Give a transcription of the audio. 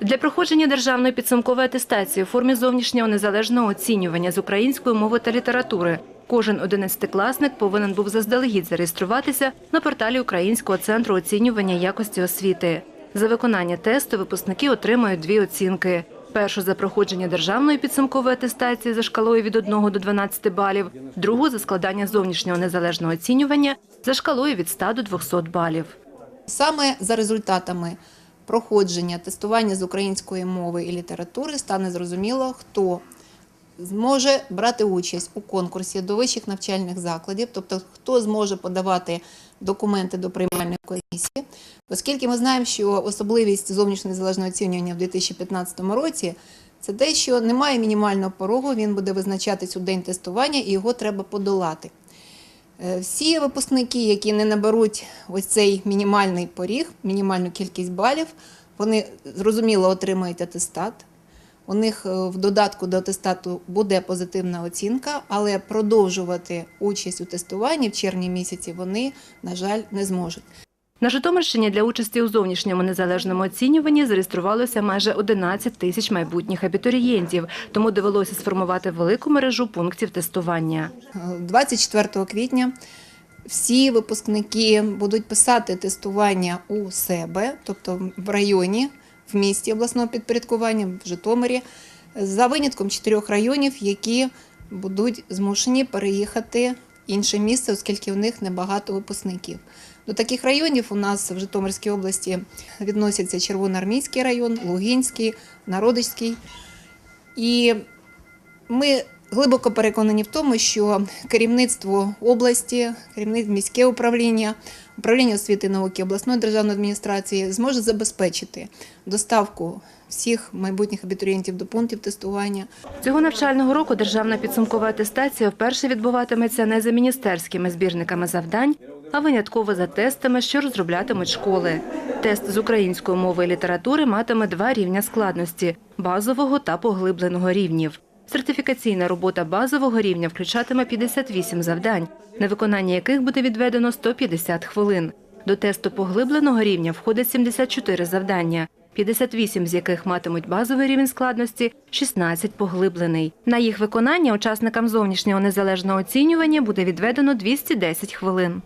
Для проходження державної підсумкової атестації у формі зовнішнього незалежного оцінювання з української мови та літератури кожен одинадцятикласник повинен був заздалегідь зареєструватися на порталі Українського центру оцінювання якості освіти. За виконання тесту випускники отримають дві оцінки. Першу за проходження державної підсумкової атестації за шкалою від 1 до 12 балів, другу за складання зовнішнього незалежного оцінювання за шкалою від 100 до 200 балів. Саме за результатами проходження тестування з української мови і літератури стане зрозуміло, хто зможе брати участь у конкурсі до вищих навчальних закладів, тобто хто зможе подавати документи до приймальної комісії, оскільки ми знаємо, що особливість зовнішнього незалежного оцінювання в 2015 році це те, що немає мінімального порогу, він буде визначатись у день тестування і його треба подолати. Е, Всі випускники, які не наберуть ось цей мінімальний поріг, мінімальну кількість балів, вони зрозуміло отримають атестат. У них е, в додатку до атестату буде позитивна оцінка, але продовжувати участь у тестуванні в червні місяці вони, на жаль, не зможуть. На Житомирщині для участі у зовнішньому незалежному оцінюванні зареєструвалося майже 11 тисяч майбутніх абітурієнтів, тому довелося сформувати велику мережу пунктів тестування. Е, 24 квітня всі випускники будуть писати тестування у себе, тобто в районі, в місті обласного підпорядкування, в Житомирі, за винятком чотирьох районів, які будуть змушені переїхати в інше місце, оскільки у них небагато випускників. До таких районів у нас в Житомирській області відносяться Червоноармійський район, Лугинський, Народицький. І ми глибоко переконані в тому, що керівництво області, керівництво міське управління, управління освіти і науки обласної державної адміністрації зможе забезпечити доставку всіх майбутніх абітурієнтів до пунктів тестування. Цього навчального року державна підсумкова атестація вперше відбуватиметься не за міністерськими збірниками завдань, а винятково за тестами, що розроблятимуть школи. Тест з української мови і літератури матиме два рівня складності базового та поглибленого рівнів. Сертифікаційна робота базового рівня включатиме 58 завдань, на виконання яких буде відведено 150 хвилин. До тесту поглибленого рівня входить 74 завдання, 58 з яких матимуть базовий рівень складності, 16 – поглиблений. На їх виконання учасникам зовнішнього незалежного оцінювання буде відведено 210 хвилин.